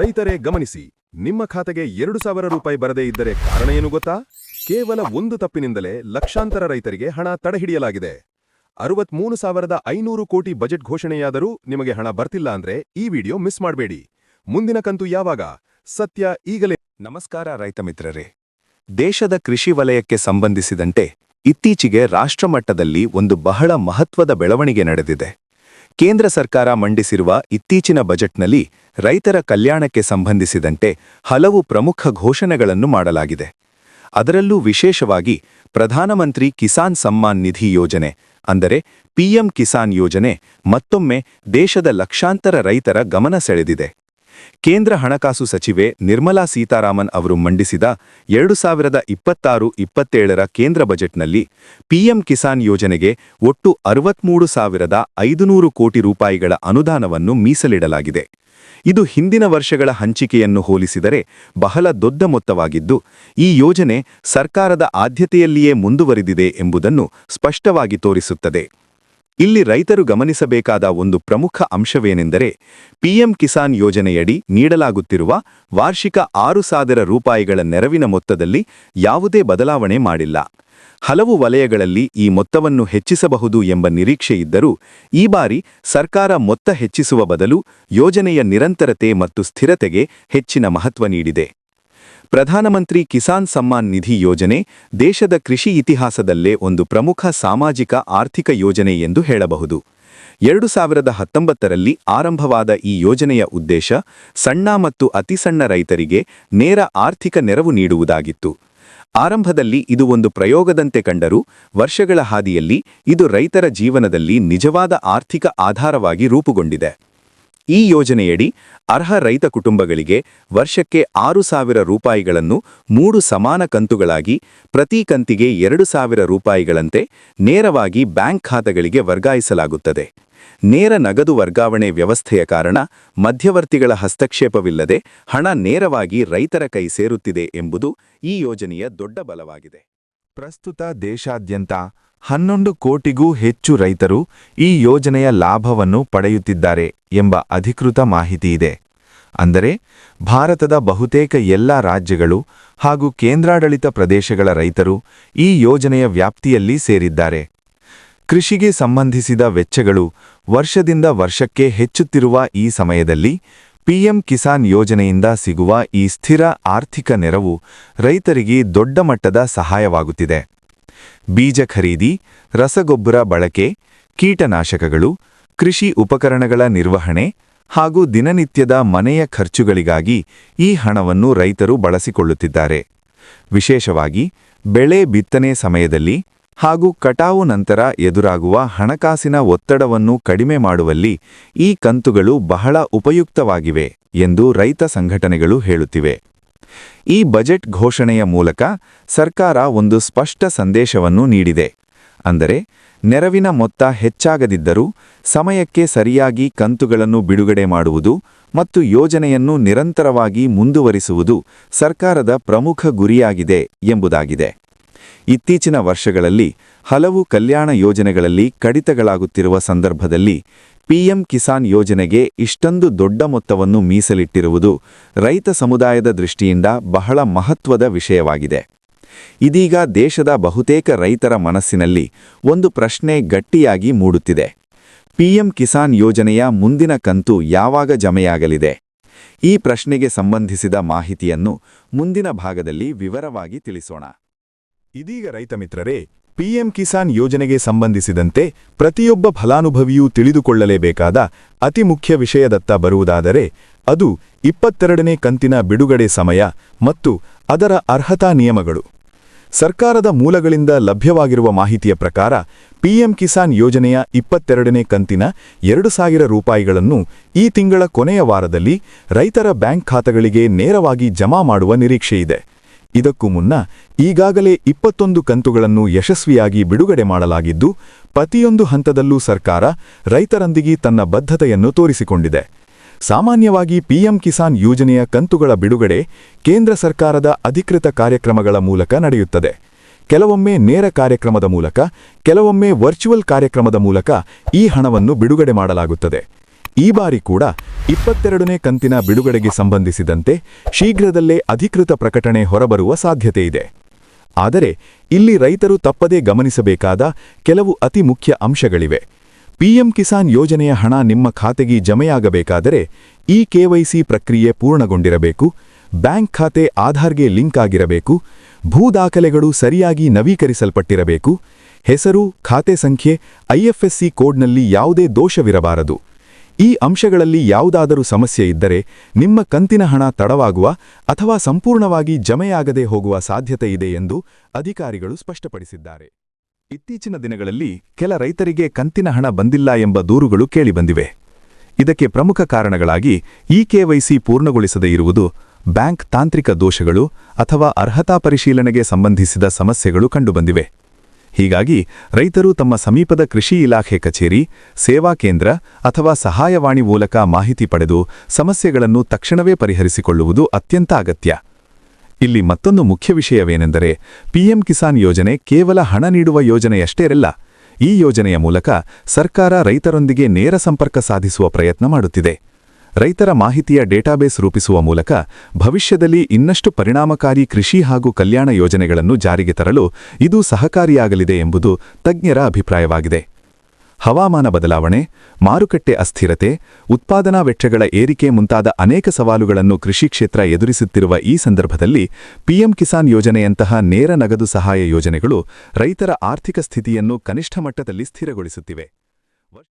ರೈತರೇ ಗಮನಿಸಿ, ನಿಮ್ಮ ಖಾತೆಗೆ ಎರಡು ಸಾವಿರ ರೂಪಾಯಿ ಬರದೇ ಇದ್ದರೆ ಕಾರಣ ಏನು ಗೊತ್ತಾ? ಕೇವಲ ಒಂದು ತಪ್ಪಿನಿಂದಲೇ ಲಕ್ಷಾಂತರ ರೈತರಿಗೆ ಹಣ ತಡೆಹಿಡಿಯಲಾಗಿದೆ. ಅರವತ್ಮೂರು ಸಾವಿರದ ಐನೂರು ಕೋಟಿ ಬಜೆಟ್ ಘೋಷಣೆಯಾದರೂ ನಿಮಗೆ ಹಣ ಬರ್ತಿಲ್ಲ ಅಂದ್ರೆ ಈ ವಿಡಿಯೋ ಮಿಸ್ ಮಾಡಬೇಡಿ. ಮುಂದಿನ ಕಂತು ಯಾವಾಗ? ಸತ್ಯ ಈಗಲೇ. ನಮಸ್ಕಾರ ರೈತ ಮಿತ್ರರೇ. ದೇಶದ ಕೃಷಿ ವಲಯಕ್ಕೆ ಸಂಬಂಧಿಸಿದಂತೆ ಇತ್ತೀಚೆಗೆ ರಾಷ್ಟ್ರಮಟ್ಟದಲ್ಲಿ ಒಂದು ಬಹಳ ಮಹತ್ವದ ಬೆಳವಣಿಗೆ ನಡೆದಿದೆ. ಕೇಂದ್ರ ಸರ್ಕಾರ ಮಂಡಿಸಿರುವ ಇತ್ತೀಚಿನ ಬಜೆಟ್ನಲ್ಲಿ ರೈತರ ಕಲ್ಯಾಣಕ್ಕೆ ಸಂಬಂಧಿಸಿದಂತೆ ಹಲವು ಪ್ರಮುಖ ಘೋಷಣೆಗಳನ್ನು ಮಾಡಲಾಗಿದೆ. ಅದರಲ್ಲೂ ವಿಶೇಷವಾಗಿ ಪ್ರಧಾನಮಂತ್ರಿ ಕಿಸಾನ್ ಸಮ್ಮಾನ್ ನಿಧಿ ಯೋಜನೆ, ಅಂದರೆ ಪಿಎಂ ಕಿಸಾನ್ ಯೋಜನೆ ಮತ್ತೊಮ್ಮೆ ದೇಶದ ಲಕ್ಷಾಂತರ ರೈತರ ಗಮನ ಸೆಳೆದಿದೆ. ಕೇಂದ್ರ ಹಣಕಾಸು ಸಚಿವೆ ನಿರ್ಮಲಾ ಸೀತಾರಾಮನ್ ಅವರು ಮಂಡಿಸಿದ ಎರಡು ಸಾವಿರದ ಇಪ್ಪತ್ತಾರು ಇಪ್ಪತ್ತೇಳರ ಕೇಂದ್ರ ಬಜೆಟ್ನಲ್ಲಿ ಪಿಎಂ ಕಿಸಾನ್ ಯೋಜನೆಗೆ ಒಟ್ಟು ಅರವತ್ಮೂರು ಸಾವಿರದ ಐದುನೂರು ಕೋಟಿ ರೂಪಾಯಿಗಳ ಅನುದಾನವನ್ನು ಮೀಸಲಿಡಲಾಗಿದೆ. ಇದು ಹಿಂದಿನ ವರ್ಷಗಳ ಹಂಚಿಕೆಯನ್ನು ಹೋಲಿಸಿದರೆ ಬಹಳ ದೊಡ್ಡ ಮೊತ್ತವಾಗಿದ್ದು, ಈ ಯೋಜನೆ ಸರ್ಕಾರದ ಆದ್ಯತೆಯಲ್ಲಿಯೇ ಮುಂದುವರಿದಿದೆ ಎಂಬುದನ್ನು ಸ್ಪಷ್ಟವಾಗಿ ತೋರಿಸುತ್ತದೆ. ಇಲ್ಲಿ ರೈತರು ಗಮನಿಸಬೇಕಾದ ಒಂದು ಪ್ರಮುಖ ಅಂಶವೇನೆಂದರೆ ಪಿಎಂ ಕಿಸಾನ್ ಯೋಜನೆಯಡಿ ನೀಡಲಾಗುತ್ತಿರುವ ವಾರ್ಷಿಕ ಆರು ಸಾವಿರ ರೂಪಾಯಿಗಳ ನೆರವಿನ ಮೊತ್ತದಲ್ಲಿ ಯಾವುದೇ ಬದಲಾವಣೆ ಮಾಡಿಲ್ಲ. ಹಲವು ವಲಯಗಳಲ್ಲಿ ಈ ಮೊತ್ತವನ್ನು ಹೆಚ್ಚಿಸಬಹುದು ಎಂಬ ನಿರೀಕ್ಷೆ ಇದ್ದರೂ ಈ ಬಾರಿ ಸರ್ಕಾರ ಮೊತ್ತ ಹೆಚ್ಚಿಸುವ ಬದಲು ಯೋಜನೆಯ ನಿರಂತರತೆ ಮತ್ತು ಸ್ಥಿರತೆಗೆ ಹೆಚ್ಚಿನ ಮಹತ್ವ ನೀಡಿದೆ. ಪ್ರಧಾನಮಂತ್ರಿ ಕಿಸಾನ್ ಸಮ್ಮಾನ್ ನಿಧಿ ಯೋಜನೆ ದೇಶದ ಕೃಷಿ ಇತಿಹಾಸದಲ್ಲೇ ಒಂದು ಪ್ರಮುಖ ಸಾಮಾಜಿಕ ಆರ್ಥಿಕ ಯೋಜನೆ ಎಂದು ಹೇಳಬಹುದು. ಎರಡು ಸಾವಿರದ ಹತ್ತೊಂಬತ್ತರಲ್ಲಿ ಆರಂಭವಾದ ಈ ಯೋಜನೆಯ ಉದ್ದೇಶ ಸಣ್ಣ ಮತ್ತು ಅತಿಸಣ್ಣ ರೈತರಿಗೆ ನೇರ ಆರ್ಥಿಕ ನೆರವು ನೀಡುವುದಾಗಿತ್ತು. ಆರಂಭದಲ್ಲಿ ಇದು ಒಂದು ಪ್ರಯೋಗದಂತೆ ಕಂಡರೂ ವರ್ಷಗಳ ಹಾದಿಯಲ್ಲಿ ಇದು ರೈತರ ಜೀವನದಲ್ಲಿ ನಿಜವಾದ ಆರ್ಥಿಕ ಆಧಾರವಾಗಿ ರೂಪುಗೊಂಡಿದೆ. ಈ ಯೋಜನೆಯಡಿ ಅರ್ಹ ರೈತ ಕುಟುಂಬಗಳಿಗೆ ವರ್ಷಕ್ಕೆ ಆರು ಸಾವಿರ ರೂಪಾಯಿಗಳನ್ನು ಮೂರು ಸಮಾನ ಕಂತುಗಳಾಗಿ, ಪ್ರತಿ ಕಂತಿಗೆ ಎರಡು ಸಾವಿರ ರೂಪಾಯಿಗಳಂತೆ ನೇರವಾಗಿ ಬ್ಯಾಂಕ್ ಖಾತೆಗಳಿಗೆ ವರ್ಗಾಯಿಸಲಾಗುತ್ತದೆ. ನೇರ ನಗದು ವರ್ಗಾವಣೆ ವ್ಯವಸ್ಥೆಯ ಕಾರಣ ಮಧ್ಯವರ್ತಿಗಳ ಹಸ್ತಕ್ಷೇಪವಿಲ್ಲದೆ ಹಣ ನೇರವಾಗಿ ರೈತರ ಕೈ ಸೇರುತ್ತಿದೆ ಎಂಬುದು ಈ ಯೋಜನೆಯ ದೊಡ್ಡ ಬಲವಾಗಿದೆ. ಪ್ರಸ್ತುತ ದೇಶಾದ್ಯಂತ ಹನ್ನೊಂದು ಕೋಟಿಗೂ ಹೆಚ್ಚು ರೈತರು ಈ ಯೋಜನೆಯ ಲಾಭವನ್ನು ಪಡೆಯುತ್ತಿದ್ದಾರೆ ಎಂಬ ಅಧಿಕೃತ ಮಾಹಿತಿಯಿದೆ ಅಂದರೆ, ಭಾರತದ ಬಹುತೇಕ ಎಲ್ಲಾ ರಾಜ್ಯಗಳು ಹಾಗೂ ಕೇಂದ್ರಾಡಳಿತ ಪ್ರದೇಶಗಳ ರೈತರು ಈ ಯೋಜನೆಯ ವ್ಯಾಪ್ತಿಯಲ್ಲಿ ಸೇರಿದ್ದಾರೆ. ಕೃಷಿಗೆ ಸಂಬಂಧಿಸಿದ ವೆಚ್ಚಗಳು ವರ್ಷದಿಂದ ವರ್ಷಕ್ಕೆ ಹೆಚ್ಚುತ್ತಿರುವ ಈ ಸಮಯದಲ್ಲಿ ಪಿಎಂ ಕಿಸಾನ್ ಯೋಜನೆಯಿಂದ ಸಿಗುವ ಈ ಸ್ಥಿರ ಆರ್ಥಿಕ ನೆರವು ರೈತರಿಗೆ ದೊಡ್ಡ ಮಟ್ಟದ ಸಹಾಯವಾಗುತ್ತಿದೆ. ಬೀಜ ಖರೀದಿ, ರಸಗೊಬ್ಬರ ಬಳಕೆ, ಕೀಟನಾಶಕಗಳು, ಕೃಷಿ ಉಪಕರಣಗಳ ನಿರ್ವಹಣೆ ಹಾಗೂ ದಿನನಿತ್ಯದ ಮನೆಯ ಖರ್ಚುಗಳಿಗಾಗಿ ಈ ಹಣವನ್ನು ರೈತರು ಬಳಸಿಕೊಳ್ಳುತ್ತಿದ್ದಾರೆ. ವಿಶೇಷವಾಗಿ, ಬೆಳೆ ಬಿತ್ತನೆ ಸಮಯದಲ್ಲಿ ಹಾಗೂ ಕಟಾವು ನಂತರ ಎದುರಾಗುವ ಹಣಕಾಸಿನ ಒತ್ತಡವನ್ನು ಕಡಿಮೆ ಮಾಡುವಲ್ಲಿ ಈ ಕಂತುಗಳು ಬಹಳ ಉಪಯುಕ್ತವಾಗಿವೆ ಎಂದು ರೈತ ಸಂಘಟನೆಗಳು ಹೇಳುತ್ತಿವೆ. ಈ ಬಜೆಟ್ ಘೋಷಣೆಯ ಮೂಲಕ ಸರ್ಕಾರ ಒಂದು ಸ್ಪಷ್ಟ ಸಂದೇಶವನ್ನು ನೀಡಿದೆ. ಅಂದರೆ, ನೆರವಿನ ಮೊತ್ತ ಹೆಚ್ಚಾಗದಿದ್ದರೂ ಸಮಯಕ್ಕೆ ಸರಿಯಾಗಿ ಕಂತುಗಳನ್ನು ಬಿಡುಗಡೆ ಮಾಡುವುದು ಮತ್ತು ಯೋಜನೆಯನ್ನು ನಿರಂತರವಾಗಿ ಮುಂದುವರಿಸುವುದು ಸರ್ಕಾರದ ಪ್ರಮುಖ ಗುರಿಯಾಗಿದೆ ಎಂಬುದಾಗಿದೆ. ಇತ್ತೀಚಿನ ವರ್ಷಗಳಲ್ಲಿ ಹಲವು ಕಲ್ಯಾಣ ಯೋಜನೆಗಳಲ್ಲಿ ಕಡಿತಗಳಾಗುತ್ತಿರುವ ಸಂದರ್ಭದಲ್ಲಿ ಪಿಎಂ ಕಿಸಾನ್ ಯೋಜನೆಗೆ ಇಷ್ಟೊಂದು ದೊಡ್ಡ ಮೊತ್ತವನ್ನು ಮೀಸಲಿಟ್ಟಿರುವುದು ರೈತ ಸಮುದಾಯದ ದೃಷ್ಟಿಯಿಂದ ಬಹಳ ಮಹತ್ವದ ವಿಷಯವಾಗಿದೆ. ಇದೀಗ ದೇಶದ ಬಹುತೇಕ ರೈತರ ಮನಸ್ಸಿನಲ್ಲಿ ಒಂದು ಪ್ರಶ್ನೆ ಗಟ್ಟಿಯಾಗಿ ಮೂಡುತ್ತಿದೆ. ಪಿಎಂ ಕಿಸಾನ್ ಯೋಜನೆಯ ಮುಂದಿನ ಕಂತು ಯಾವಾಗ ಜಮೆಯಾಗಲಿದೆ? ಈ ಪ್ರಶ್ನೆಗೆ ಸಂಬಂಧಿಸಿದ ಮಾಹಿತಿಯನ್ನು ಮುಂದಿನ ಭಾಗದಲ್ಲಿ ವಿವರವಾಗಿ ತಿಳಿಸೋಣ. ಇದೀಗ ರೈತ ಮಿತ್ರರೇ, ಪಿಎಂ ಕಿಸಾನ್ ಯೋಜನೆಗೆ ಸಂಬಂಧಿಸಿದಂತೆ ಪ್ರತಿಯೊಬ್ಬ ಫಲಾನುಭವಿಯೂ ತಿಳಿದುಕೊಳ್ಳಲೇಬೇಕಾದ ಅತಿ ಮುಖ್ಯ ವಿಷಯದತ್ತ ಬರುವುದಾದರೆ, ಅದು ಇಪ್ಪತ್ತೆರಡನೇ ಕಂತಿನ ಬಿಡುಗಡೆ ಸಮಯ ಮತ್ತು ಅದರ ಅರ್ಹತಾ ನಿಯಮಗಳು. ಸರ್ಕಾರದ ಮೂಲಗಳಿಂದ ಲಭ್ಯವಾಗಿರುವ ಮಾಹಿತಿಯ ಪ್ರಕಾರ, ಪಿಎಂ ಕಿಸಾನ್ ಯೋಜನೆಯ ಇಪ್ಪತ್ತೆರಡನೇ ಕಂತಿನ ಎರಡು ಸಾವಿರ ರೂಪಾಯಿಗಳನ್ನು ಈ ತಿಂಗಳ ಕೊನೆಯ ವಾರದಲ್ಲಿ ರೈತರ ಬ್ಯಾಂಕ್ ಖಾತೆಗಳಿಗೆ ನೇರವಾಗಿ ಜಮಾ ಮಾಡುವ ನಿರೀಕ್ಷೆಯಿದೆ. ಇದಕ್ಕೂ ಮುನ್ನ ಈಗಾಗಲೇ ಇಪ್ಪತ್ತೊಂದು ಕಂತುಗಳನ್ನು ಯಶಸ್ವಿಯಾಗಿ ಬಿಡುಗಡೆ ಮಾಡಲಾಗಿದ್ದು, ಪ್ರತಿಯೊಂದು ಹಂತದಲ್ಲೂ ಸರ್ಕಾರ ರೈತರೊಂದಿಗೆ ತನ್ನ ಬದ್ಧತೆಯನ್ನು ತೋರಿಸಿಕೊಂಡಿದೆ. ಸಾಮಾನ್ಯವಾಗಿ ಪಿಎಂ ಕಿಸಾನ್ ಯೋಜನೆಯ ಕಂತುಗಳ ಬಿಡುಗಡೆ ಕೇಂದ್ರ ಸರ್ಕಾರದ ಅಧಿಕೃತ ಕಾರ್ಯಕ್ರಮಗಳ ಮೂಲಕ ನಡೆಯುತ್ತದೆ. ಕೆಲವೊಮ್ಮೆ ನೇರ ಕಾರ್ಯಕ್ರಮದ ಮೂಲಕ, ಕೆಲವೊಮ್ಮೆ ವರ್ಚುವಲ್ ಕಾರ್ಯಕ್ರಮದ ಮೂಲಕ ಈ ಹಣವನ್ನು ಬಿಡುಗಡೆ ಮಾಡಲಾಗುತ್ತದೆ. ಈ ಬಾರಿ ಕೂಡ ಇಪ್ಪತ್ತೆರಡನೇ ಕಂತಿನ ಬಿಡುಗಡೆಗೆ ಸಂಬಂಧಿಸಿದಂತೆ ಶೀಘ್ರದಲ್ಲೇ ಅಧಿಕೃತ ಪ್ರಕಟಣೆ ಹೊರಬರುವ ಸಾಧ್ಯತೆ ಇದೆ. ಆದರೆ ಇಲ್ಲಿ ರೈತರು ತಪ್ಪದೇ ಗಮನಿಸಬೇಕಾದ ಕೆಲವು ಅತಿ ಮುಖ್ಯ ಅಂಶಗಳಿವೆ. ಪಿಎಂ ಕಿಸಾನ್ ಯೋಜನೆಯ ಹಣ ನಿಮ್ಮ ಖಾತೆಗೆ ಜಮೆಯಾಗಬೇಕಾದರೆ ಈ ಕೆವೈಸಿ ಪ್ರಕ್ರಿಯೆ ಪೂರ್ಣಗೊಂಡಿರಬೇಕು. ಬ್ಯಾಂಕ್ ಖಾತೆ ಆಧಾರ್ಗೆ ಲಿಂಕ್ ಆಗಿರಬೇಕು. ಭೂ ದಾಖಲೆಗಳು ಸರಿಯಾಗಿ ನವೀಕರಿಸಲ್ಪಟ್ಟಿರಬೇಕು. ಹೆಸರು, ಖಾತೆ ಸಂಖ್ಯೆ ಐಎಫ್ಎಸ್ಸಿ ಕೋಡ್ನಲ್ಲಿ ಯಾವುದೇ ದೋಷವಿರಬಾರದು. ಈ ಅಂಶಗಳಲ್ಲಿ ಯಾವುದಾದರೂ ಸಮಸ್ಯೆ ಇದ್ದರೆ ನಿಮ್ಮ ಕಂತಿನ ಹಣ ತಡವಾಗುವ ಅಥವಾ ಸಂಪೂರ್ಣವಾಗಿ ಜಮೆಯಾಗದೆ ಹೋಗುವ ಸಾಧ್ಯತೆ ಇದೆ ಎಂದು ಅಧಿಕಾರಿಗಳು ಸ್ಪಷ್ಟಪಡಿಸಿದ್ದಾರೆ. ಇತ್ತೀಚಿನ ದಿನಗಳಲ್ಲಿ ಕೆಲ ರೈತರಿಗೆ ಕಂತಿನ ಹಣ ಬಂದಿಲ್ಲ ಎಂಬ ದೂರುಗಳು ಕೇಳಿಬಂದಿವೆ. ಇದಕ್ಕೆ ಪ್ರಮುಖ ಕಾರಣಗಳಾಗಿ ಈ ಕೆವೈಸಿ ಪೂರ್ಣಗೊಳಿಸದೇ ಇರುವುದು ಬ್ಯಾಂಕ್ ತಾಂತ್ರಿಕ ದೋಷಗಳು ಅಥವಾ ಅರ್ಹತಾ ಪರಿಶೀಲನೆಗೆ ಸಂಬಂಧಿಸಿದ ಸಮಸ್ಯೆಗಳು ಕಂಡುಬಂದಿವೆ. ಹೀಗಾಗಿ ರೈತರು ತಮ್ಮ ಸಮೀಪದ ಕೃಷಿ ಇಲಾಖೆ ಕಚೇರಿ, ಸೇವಾ ಕೇಂದ್ರ ಅಥವಾ ಸಹಾಯವಾಣಿ ಮೂಲಕ ಮಾಹಿತಿ ಪಡೆದು ಸಮಸ್ಯೆಗಳನ್ನು ತಕ್ಷಣವೇ ಪರಿಹರಿಸಿಕೊಳ್ಳುವುದು ಅತ್ಯಂತ ಅಗತ್ಯ. ಇಲ್ಲಿ ಮತ್ತೊಂದು ಮುಖ್ಯ ವಿಷಯವೇನೆಂದರೆ ಪಿಎಂ ಕಿಸಾನ್ ಯೋಜನೆ ಕೇವಲ ಹಣ ನೀಡುವ ಯೋಜನೆಯಷ್ಟೇ ಇರಲ್ಲ ಈ ಯೋಜನೆಯ ಮೂಲಕ ಸರ್ಕಾರ ರೈತರೊಂದಿಗೆ ನೇರ ಸಂಪರ್ಕ ಸಾಧಿಸುವ ಪ್ರಯತ್ನ ಮಾಡುತ್ತಿದೆ. ರೈತರ ಮಾಹಿತಿಯ ಡೇಟಾಬೇಸ್ ರೂಪಿಸುವ ಮೂಲಕ ಭವಿಷ್ಯದಲ್ಲಿ ಇನ್ನಷ್ಟು ಪರಿಣಾಮಕಾರಿ ಕೃಷಿ ಹಾಗೂ ಕಲ್ಯಾಣ ಯೋಜನೆಗಳನ್ನು ಜಾರಿಗೆ ತರಲು ಇದು ಸಹಕಾರಿಯಾಗಲಿದೆ ಎಂಬುದು ತಜ್ಞರ ಅಭಿಪ್ರಾಯವಾಗಿದೆ. ಹವಾಮಾನ ಬದಲಾವಣೆ, ಮಾರುಕಟ್ಟೆ ಅಸ್ಥಿರತೆ, ಉತ್ಪಾದನಾ ವೆಚ್ಚಗಳ ಏರಿಕೆ ಮುಂತಾದ ಅನೇಕ ಸವಾಲುಗಳನ್ನು ಕೃಷಿ ಕ್ಷೇತ್ರ ಎದುರಿಸುತ್ತಿರುವ ಈ ಸಂದರ್ಭದಲ್ಲಿ ಪಿಎಂ ಕಿಸಾನ್ ಯೋಜನೆಯಂತಹ ನೇರ ನಗದು ಸಹಾಯ ಯೋಜನೆಗಳು ರೈತರ ಆರ್ಥಿಕ ಸ್ಥಿತಿಯನ್ನು ಕನಿಷ್ಠ ಮಟ್ಟದಲ್ಲಿ ಸ್ಥಿರಗೊಳಿಸುತ್ತಿವೆ.